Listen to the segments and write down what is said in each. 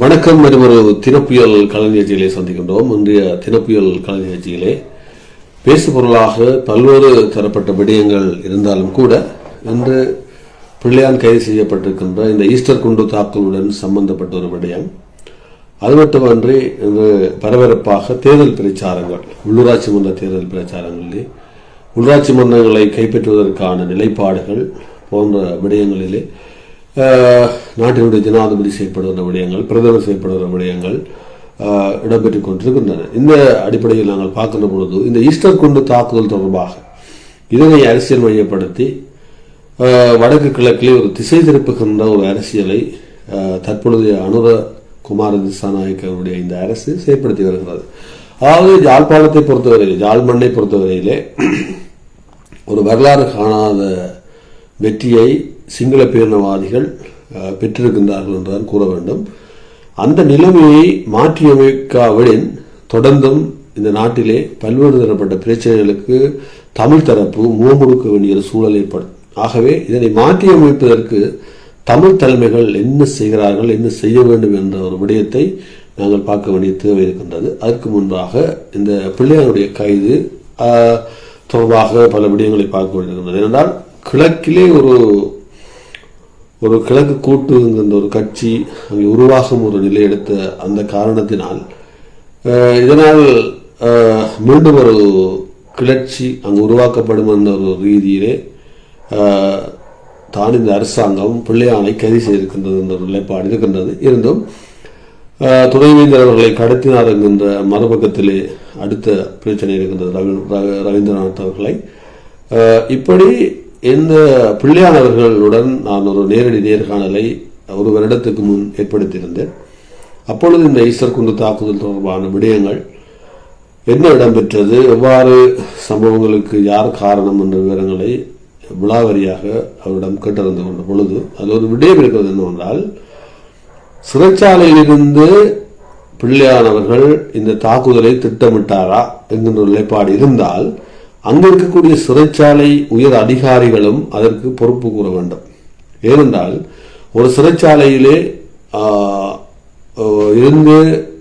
வணக்கம் மற்றும் ஒரு தினப்புயல் கலை சந்திக்கின்றோம். இன்றைய தினப்புயல் கலை பேசு பொருளாக பல்வேறு தரப்பட்ட விடயங்கள் இருந்தாலும் கூட இன்று பிள்ளையான் கைது செய்யப்பட்டிருக்கின்ற இந்த ஈஸ்டர் குண்டு தாக்குதலுடன் சம்பந்தப்பட்ட ஒரு விடயம். அது மட்டுமன்றி இன்று பரபரப்பாக தேர்தல் பிரச்சாரங்கள் உள்ளூராட்சி மன்ற தேர்தல் பிரச்சாரங்களிலே உள்ளாட்சி மன்றங்களை கைப்பற்றுவதற்கான நிலைப்பாடுகள் போன்ற விடயங்களிலே நாட்டினுடைய ஜனாதிபதி செயற்படுகின்ற விடயங்கள் பிரதமர் செயற்படுகிற விடயங்கள் அஹ், இடம்பெற்றுக் கொண்டிருக்கின்றன. இந்த அடிப்படையில் நாங்கள் பார்க்கின்ற பொழுது இந்த ஈஸ்டர் குண்டு தாக்குதல் தொடர்பாக இதனை அரசியல் மையப்படுத்தி வடக்கு கிழக்கிலே ஒரு திசை திருப்புகின்ற ஒரு அரசியலை தற்பொழுதைய அனுர குமார திசாநாயக்கருடைய இந்த அரசு செயற்படுத்தி வருகிறது. அதாவது யாழ்ப்பாணத்தை பொறுத்தவரையில் ஜாழ்மண்ணை பொறுத்தவரையிலே ஒரு வரலாறு காணாத வெற்றியை சிங்கள பேரினவாதிகள் பெற்றிருக்கின்றார்கள் என்றுதான் கூற வேண்டும். அந்த நிலைமையை மாற்றியமைக்காவிடின் தொடர்ந்தும் இந்த நாட்டிலே பல்வேறு தரப்பட்ட பிரச்சனைகளுக்கு தமிழ் தரப்பு முகமுடுக்க வேண்டிய ஒரு சூழல் ஏற்படும் ஆகவே இதனை மாற்றியமைப்பதற்கு தமிழ் தலைமைகள் என்ன செய்கிறார்கள் என்ன செய்ய வேண்டும் என்ற ஒரு விடயத்தை நாங்கள் பார்க்க வேண்டிய தேவை இருக்கின்றது. அதற்கு முன்பாக இந்த பிள்ளையாருடைய கைது தொடர்பாக பல விடயங்களை பார்க்க வேண்டியிருக்கின்றது. ஏனென்றால் கிழக்கிலே ஒரு ஒரு கிழக்கு கூட்டு என்கின்ற ஒரு கட்சி அங்கே உருவாகும் ஒரு நிலை எடுத்த அந்த காரணத்தினால் இதனால் மீண்டும் ஒரு கிளர்ச்சி அங்கு உருவாக்கப்படும் என்ற ஒரு ரீதியிலே தான் இந்த அரசாங்கம் பிள்ளையானை கைது செய்திருக்கின்றது என்ற ஒரு நிலைப்பாடு இருக்கின்றது. இருந்தும் துணைவேந்தர் அவர்களை கடத்தினார் என்கின்ற மறுபக்கத்திலே அடுத்த பிரச்சனை இருக்கின்றது. ரவி ரவீந்திரநாத் அவர்களை. இப்படி இந்த பிள்ளையானவர்களுடன் நான் ஒரு நேரடி நேர்காணலை ஒரு வருடத்துக்கு முன் ஏற்படுத்தியிருந்தேன். அப்பொழுது இந்த ஈஸ்வர் குண்டு தாக்குதல் தொடர்பான விடயங்கள் என்ன இடம்பெற்றது எவ்வாறு சம்பவங்களுக்கு யார் காரணம் என்ற விவரங்களை விழாவரியாக அவரிடம் கேட்டறிந்து கொண்ட பொழுது அதில் ஒரு விடயம் இருக்கிறது என்னவென்றால் சிறைச்சாலையிலிருந்து பிள்ளையானவர்கள் இந்த தாக்குதலை திட்டமிட்டாரா என்கின்ற நிலைப்பாடு இருந்தால் அங்கு இருக்கக்கூடிய சிறைச்சாலை உயர் அதிகாரிகளும் அதற்கு பொறுப்பு கூற வேண்டும். ஏனென்றால் ஒரு சிறைச்சாலையிலே ஆஹ், இருந்து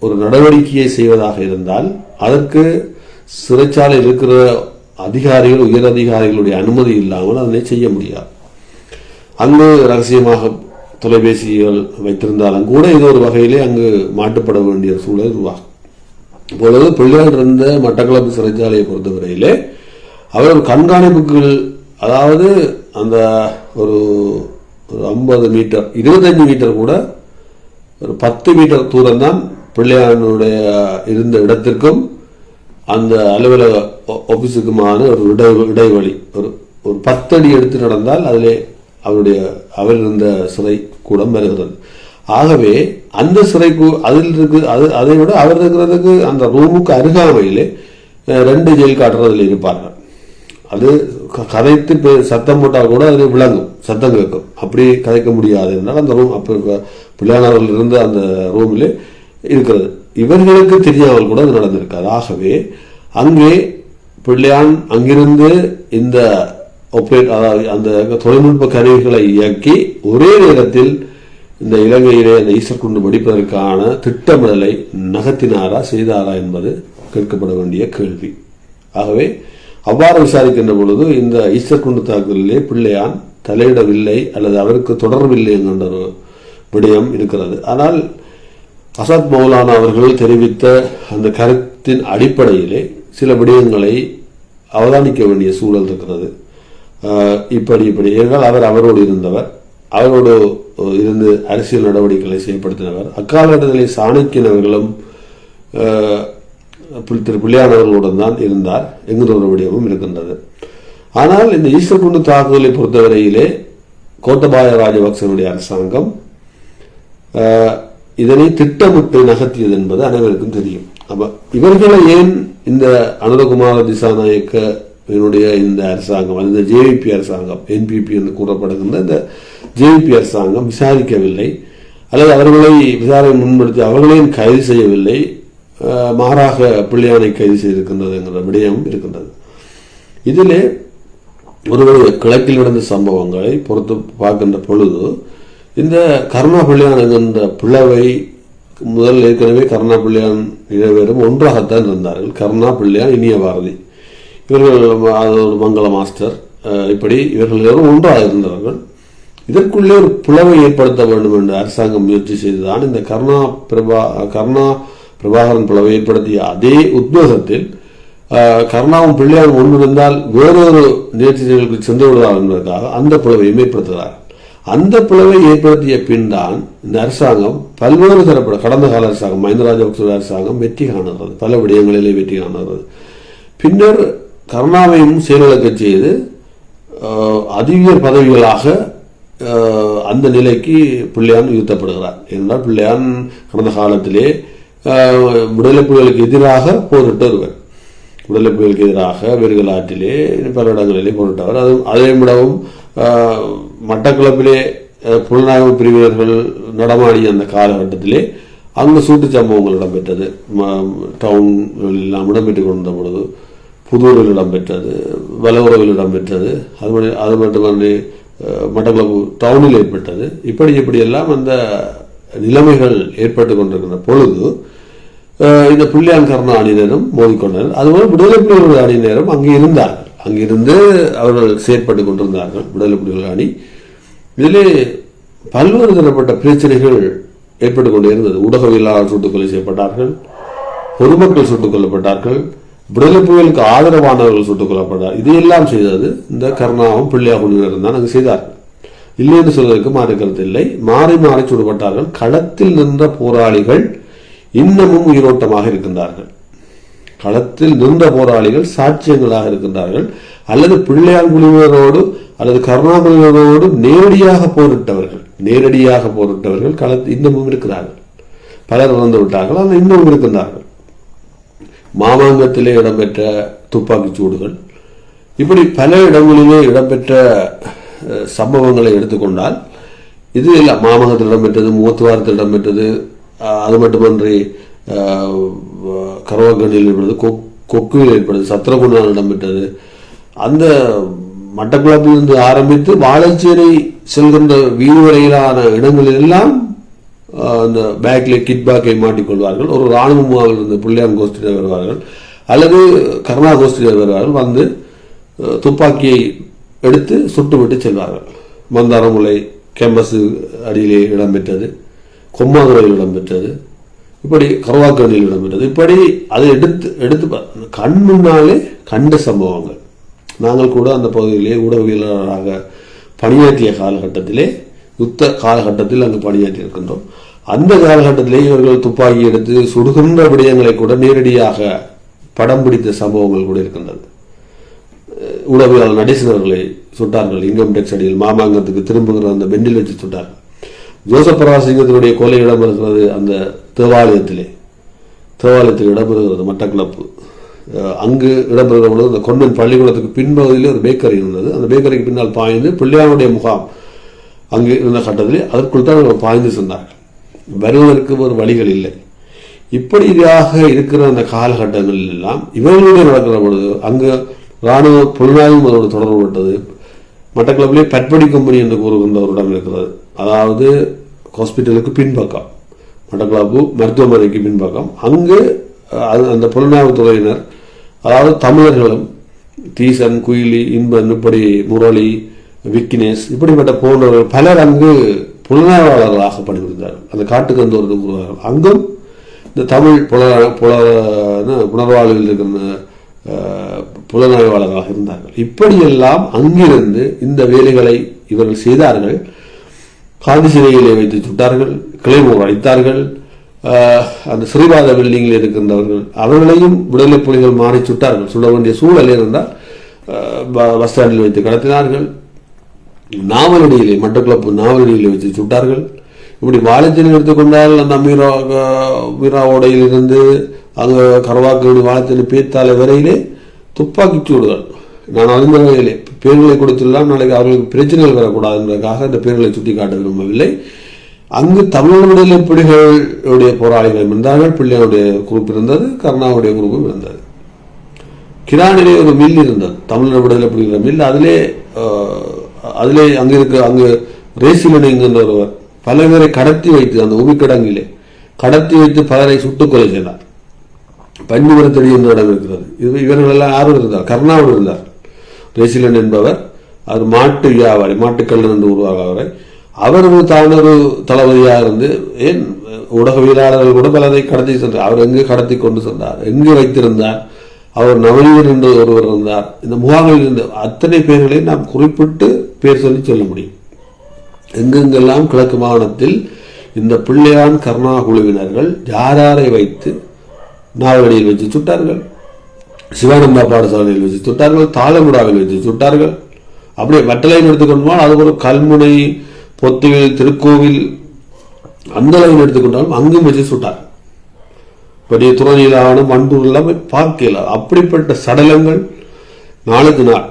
ஒரு நடவடிக்கையை செய்வதாக இருந்தால் அதற்கு சிறைச்சாலையில் இருக்கிற அதிகாரிகள் உயர் அதிகாரிகளுடைய அனுமதி இல்லாமல் அதனை செய்ய முடியாது. அங்கு ரகசியமாக தொலைபேசிகள் வைத்திருந்தாலும் கூட ஏதோ ஒரு வகையிலே அங்கு மாட்டுப்பட வேண்டிய சூழல் உருவாகும். இப்பொழுது பிள்ளைகள் இருந்த மட்டக்களப்பு சிறைச்சாலையை பொறுத்தவரையிலே அவர் கண்காணிப்புகள் அதாவது அந்த ஒரு ஒரு ஐம்பது மீட்டர் இருபத்தஞ்சு மீட்டர் கூட ஒரு பத்து மீட்டர் தூரம் தான் பிள்ளையானுடைய இருந்த இடத்திற்கும் அந்த அலுவலக ஆஃபீஸுக்குமான ஒரு இடை இடைவெளி. ஒரு ஒரு பத்தடி எடுத்து நடந்தால் அதிலே அவருடைய அவர் இருந்த சிறை கூடம் வருகிறது. ஆகவே அந்த சிறைக்கு அதில் இருக்கு அது அதை விட அவர் இருக்கிறதுக்கு அந்த ரூமுக்கு அருகாமையிலே ரெண்டு ஜெயில் காட்டுறதில் இருப்பார்கள். அது க- கதைத்து சத்தம் போட்டால் கூட அது விளங்கும். சத்தம் கேட்கும். அப்படி கதைக்க முடியாது என்றால் அந்த ரூம் அப்போ பிள்ளையானவர்கள் இருந்த அந்த ரூமில் இருக்கிறது. இவர்களுக்கு தெரியாமல் கூட அது நடந்திருக்காது. ஆகவே அங்கே பிள்ளையான் அங்கிருந்து இந்த ஒப்பரேட் அதாவது அந்த தொழில்நுட்ப கருவிகளை இயக்கி ஒரே நேரத்தில் இந்த இலங்கையிலே அந்த ஈஸ்டர் குண்டு வெடிப்பதற்கான திட்டமிடலை நகர்த்தினாரா செய்தாரா என்பது கேட்கப்பட வேண்டிய கேள்வி. ஆகவே அவ்வாறு விசாரிக்கின்ற பொழுது இந்த ஈஸ்டர் குண்டு தாக்குதலிலே பிள்ளையான் தலையிடவில்லை அல்லது அவருக்கு தொடர்பில்லை என்கின்ற ஒரு விடயம் இருக்கிறது. ஆனால் அசாத் மௌலானா அவர்கள் தெரிவித்த அந்த கருத்தின் அடிப்படையிலே சில விடயங்களை அவதானிக்க வேண்டிய சூழல் இருக்கிறது. இப்படி இப்படி என்றால் அவர் அவரோடு இருந்தவர். அவரோடு இருந்து அரசியல் நடவடிக்கைகளை செயல்படுத்தினவர். அக்காலகட்டத்திலே சாணக்கியனவர்களும் திரு பிள்ளையானவர்களுடன் தான் இருந்தார். என்கிற ஒரு விடயமும் இருக்கின்றது. ஆனால் இந்த ஈஸ்டர் குண்டு தாக்குதலை பொறுத்தவரையிலே கோத்தபாய ராஜபக்சனுடைய அரசாங்கம் ஆஹ், இதனை திட்டமிட்டு நகர்த்தியது என்பது அனைவருக்கும் தெரியும். அப்ப இவர்களை ஏன் இந்த அனுரகுமார திசாநாயக்க என்னுடைய இந்த அரசாங்கம் அது இந்த ஜேவிபி அரசாங்கம் என்பிபி என்று கூறப்படுகின்ற இந்த ஜேவிபி அரசாங்கம் விசாரிக்கவில்லை அல்லது அவர்களை விசாரணை முன்படுத்தி அவர்களையும் கைது செய்யவில்லை மாறாக பிள்ளையானை கைது செய்திருக்கின்றது என்கிற விடயம் இருக்கின்றது. இதிலே ஒருவருடைய கிழக்கில் நடந்த சம்பவங்களை பொறுத்து பார்க்கின்ற பொழுது இந்த கருணா பிள்ளையான் என்கின்ற பிளவை முதல் ஏற்கனவே கருணா பிள்ளையான் இருவரும் ஒன்றாகத்தான் இருந்தார்கள். கருணா பிள்ளையான் இனிய பாரதி. இவர்கள் அது ஒரு மங்கள மாஸ்டர். இப்படி இவர்கள் இருவரும் ஒன்றாக இருந்தவர்கள் இதற்குள்ளே ஒரு புலவை ஏற்படுத்த வேண்டும் என்று அரசாங்கம் முயற்சி செய்துதான் இந்த கருணா பிரபா கருணா பிரபாகரன் பிளவை ஏற்படுத்திய அதே உத்வேகத்தில் கர்ணாவும் கருணாவும் பிள்ளையாரும் ஒன்றிருந்தால் வேறொரு நிகழ்ச்சிகளுக்கு சென்று விடுவார் என்பதற்காக அந்த பிளவையும் ஏற்படுத்துகிறார் அந்த பிளவை ஏற்படுத்திய பின் தான் இந்த அரசாங்கம் பல்வேறு தரப்பட கடந்த கால அரசாங்கம் மஹிந்த ராஜபக்ச அரசாங்கம் வெற்றி காணுகிறது பல விடயங்களிலே வெற்றி காணுகிறது பின்னர் கருணாவையும் செயலிழக்கச் செய்து அதிக பதவிகளாக அந்த நிலைக்கு பிள்ளையான் உயர்த்தப்படுகிறார் என்றால் பிள்ளையான் கடந்த காலத்திலே விடுதலை புலிகளுக்கு எதிராக போரிட்டு வருவர் விடுதலை புலிகளுக்கு எதிராக வெறுகல் ஆற்றிலே பல இடங்களிலே போரிட்டவர். அது அதே விடவும் மட்டக்களப்பிலே புலனாய்வு பிரிவினர்கள் நடமாடிய அந்த காலகட்டத்திலே அங்கு சூட்டு சம்பவங்கள் இடம்பெற்றது. ம- டவுன்களில் எல்லாம் இடம்பெற்றுக் கொண்ட பொழுது புதூரில் இடம்பெற்றது வலவுறவில் இடம்பெற்றது. அது மட்டும் அது மட்டுமன்றி அஹ், மட்டக்களப்பு டவுனில் ஏற்பட்டது. இப்படி இப்படியெல்லாம் அந்த நிலைமைகள் ஏற்பட்டு கொண்டிருக்கிற பொழுது இந்த புள்ளியான் கர்ண அணியினரும் மோதிக்கொண்டனர். அதுபோல விடுதலை புலிகள் அணியினரும் அங்கே இருந்தார்கள். அங்கிருந்து அவர்கள் செயற்பட்டு கொண்டிருந்தார்கள் விடுதலை புலிகள் அணி. இதிலே பல்வேறு தரப்பட்ட பிரச்சனைகள் ஏற்பட்டு கொண்டே இருந்தது. ஊடகவியலாளர் சுட்டுக்கொலை செய்யப்பட்டார்கள் பொதுமக்கள் சுட்டுக் கொல்லப்பட்டார்கள் விடுதலை புலிகளுக்கு ஆதரவானவர்கள் சுட்டுக் கொல்லப்பட்டார் இதையெல்லாம் செய்தது இந்த கர்ணாவும் பிள்ளையாக தான் அங்கு செய்தார்கள். இல்லை என்று சொல்வதற்கு மாறு கருத்து இல்லை. மாறி மாறி சுடுபட்டார்கள். களத்தில் நின்ற போராளிகள் இன்னமும் உயிரோட்டமாக இருக்கின்றார்கள். களத்தில் நின்ற போராளிகள் சாட்சியங்களாக இருக்கின்றார்கள். அல்லது பிள்ளையார் குழுவினரோடு அல்லது கருணாகுழுவினரோடு நேரடியாக போரிட்டவர்கள். நேரடியாக போரிட்டவர்கள் களத்தில் இன்னமும் இருக்கிறார்கள். பலர் இறந்து விட்டார்கள். ஆனால் இன்னமும் இருக்கின்றார்கள். மாமாங்கத்திலே இடம்பெற்ற துப்பாக்கிச் சூடுகள். இப்படி பல இடங்களிலே இடம்பெற்ற சம்பவங்களை எடுத்துக்கொண்டால் இது இல்லை மாமகத்தில் இடம்பெற்றது மூத்துவாரத்தில் இடம்பெற்றது அது மட்டுமன்றி கரவக்கண்ணில் ஏற்பட்டது கொக் கொக்குவில் ஏற்பட்டது சத்திரகுண்டால் இடம்பெற்றது அந்த மட்டக்குழப்பிலிருந்து ஆரம்பித்து வாழைச்சேரி செல்கின்ற வீடு வரையிலான இடங்களில் எல்லாம் அந்த பேக்கில் கிட் பேக்கை மாட்டிக்கொள்வார்கள். ஒரு ராணுவ முகாமில் இருந்து பிள்ளையான் கோஷ்டியினர் வருவார்கள். அல்லது கருணா கோஷ்டியினர் வருவார்கள். வந்து துப்பாக்கியை எடுத்து சுட்டுவிட்டு செல்வார்கள். மந்தாரமுலை கேம்பஸ் அடியிலே இடம்பெற்றது கொம்மாதுறையில் இடம்பெற்றது இப்படி கருவாக்கணியில் இடம்பெற்றது இப்படி அதை எடுத்து எடுத்து கண் முன்னாலே கண்ட சம்பவங்கள். நாங்கள் கூட அந்த பகுதியிலே ஊடகவியலாளராக பணியாற்றிய காலகட்டத்திலே யுத்த காலகட்டத்தில் அங்கு பணியாற்றி இருக்கின்றோம் அந்த காலகட்டத்திலே இவர்கள் துப்பாக்கி எடுத்து சுடுகின்ற விடயங்களை கூட நேரடியாக படம் பிடித்த சம்பவங்கள் கூட இருக்கின்றது. உளவியலாளர் நடேசனவர்களை சுட்டார்கள். இன்கம் டெக்ஸ் அடியில் மாமாங்கத்துக்கு திரும்புகிற அந்த பெண்டில் வச்சு சுட்டார்கள் ஜோசப் பராசிங்கத்தினுடைய கொலை இடம்பெறுகிறது அந்த தேவாலயத்திலே. தேவாலயத்தில் இடம்பெறுகிறது மட்டக்களப்பு. அங்கு இடம்பெறுகிற பொழுது அந்த கொன்வென்ட் பள்ளிக்கூடத்துக்கு பின்பகுதியிலே ஒரு பேக்கரி இருந்தது. அந்த பேக்கரிக்கு பின்னால் பாய்ந்து பிள்ளையானுடைய முகாம் அங்கு இருந்த கட்டத்திலே அதற்குள் தான் இவர்கள் பாய்ந்து சென்றார்கள். வருவதற்கு ஒரு வழிகள் இல்லை. இப்படி இதாக இருக்கிற அந்த காலகட்டங்களில் எல்லாம் இவர்களுடைய நடக்கிற பொழுது அங்கு இராணுவ புலனாய்வும் அதோடு தொடர்புபட்டது மட்டக்களப்பிலே பட்படி கம்பெனி என்று கூறுகின்ற ஒரு இடம் இருக்கிறது. அதாவது ஹாஸ்பிட்டலுக்கு பின்பக்கம். மட்டக்களப்பு மருத்துவமனைக்கு பின்பக்கம். அங்கு அது- அந்த புலனாய்வு துறையினர் அதாவது தமிழர்களும் தீசன் குயிலி இன்பன் இப்படி முரளி விக்கினேஷ் இப்படிப்பட்ட போன்றவர்கள் பலர் அங்கு புலனாய்வாளர்களாக பணிபுரிந்தார்கள். அந்த காட்டுக்கு வந்து ஒரு கூறுவார்கள் அங்கும் இந்த தமிழ் புல புல புனர்வாழ்வில் இருக்கின்ற புலனாய்வாளர்களாக இருந்தார்கள். இப்படியெல்லாம் அங்கிருந்து இந்த வேலைகளை இவர்கள் செய்தார்கள். காந்தி சிறையிலே வைத்து சுட்டார்கள் கிளைமோர் அடித்தார்கள். அந்த சிறைவாத பில்டிங்கில் இருக்கின்றவர்கள் அவர்களையும் விடுதலை புலிகள் மாறி சுட்டார்கள். சுட வேண்டிய சூழல் இருந்தால் ப- பஸ் ஸ்டாண்டில் வைத்து கடத்தினார்கள். நாவலடியிலே மட்டக்களப்பு நாவலடியிலே வைத்து சுட்டார்கள். இப்படி வாழைச்சேரி எடுத்துக்கொண்டால் அந்த மீரா மீரா ஓடையிலிருந்து அங்கே கரவாக்கடி வாழைச்சேரி பேத்தாலை வரையிலே துப்பாக்கி சூடுகள் நான் அறிந்த வகையிலே பேர்களை கொடுத்துள்ளால் நாளைக்கு அவர்களுக்கு பிரச்சனைகள் வரக்கூடாதுன்றதுக்காக இந்த பேர்களை சுட்டி காட்ட விரும்பவில்லை அங்கு தமிழ் விடுதலை புலிகளுடைய போராளிகள் இருந்தார்கள். பிள்ளைகளுடைய குரூப் இருந்தது கருணாவுடைய குரூப்பும் இருந்தது. கிரானிலே ஒரு மில் இருந்தது. தமிழர் விடுதலை புலிகிற மில். அதிலே அதிலே அங்கு இருக்க அங்கு ரேசிலன் ஒருவர். பல பேரை கடத்தி வைத்து அந்த உமிக்கிடங்கிலே கடத்தி வைத்து பலரை சுட்டுக்கொலை செய்தார். பன்னிமரத்தடி என்ற இடம் இருக்கிறது. இது இவர்கள் எல்லாம் யாரும் இருந்தார். கர்ணாவில் இருந்தார். ரேசிலன் என்பவர் அவர் மாட்டு வியாபாரி மாட்டுக்கல்லிருந்து உருவாகவரை உருவாக அவர் தானொரு தளபதியாக இருந்து ஏன் ஊடகவியலாளர்கள் கூட பலரை கடத்தி சென்றார் அவர் எங்கு கடத்தி கொண்டு சென்றார்? எங்கு வைத்திருந்தார்? அவர் நவநீதன் என்று ஒருவர் இருந்தார். இந்த முகாமில் இருந்த அத்தனை பேர்களையும் நாம் குறிப்பிட்டு பேர் சொல்லி சொல்ல முடியும். எங்கெங்கெல்லாம் கிழக்கு மாகாணத்தில் இந்த பிள்ளையான் கர்ணா குழுவினர்கள் யாராரை வைத்து நாவடியில் வச்சு சுட்டார்கள். சிவானந்தா பாடசாலையில் வச்சு சுட்டார்கள். தாளமுடாவில் வச்சு சுட்டார்கள். அப்படியே வட்டலைன் எடுத்துக்கொண்டால் அது ஒரு கல்முனை பொத்துவில் திருக்கோவில் அந்த லைன் எடுத்துக்கொண்டாலும் அங்கும் வச்சு சுட்டார். பெரிய துறநிலான மண்டூர் எல்லாமே பார்க்கல அப்படிப்பட்ட சடலங்கள் நாளுக்கு நாள்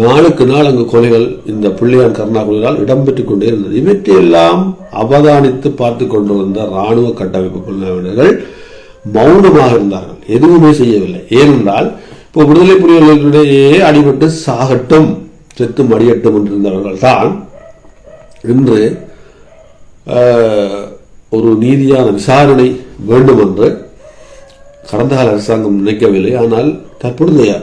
நாளுக்கு நாள் அங்கு கொலைகள் இந்த பிள்ளையான் கருணாகுலால் இடம்பெற்றுக் கொண்டே இருந்தது. இவற்றையெல்லாம் அவதானித்து பார்த்து கொண்டு வந்த ராணுவ கட்டமைப்பு பிரிவினர்கள் மௌனமாக இருந்தார்கள். எதுவுமே செய்யவில்லை. ஏனென்றால் இப்போ விடுதலை புலிகளிடையே அடிபட்டு சாகட்டும் செத்து மடியட்டும் என்றிருந்தவர்கள் தான் இன்று ஒரு நீதியான விசாரணை வேண்டும் என்று கடந்த கால அரசாங்கம் நினைக்கவில்லை. ஆனால் தற்பொழுதைய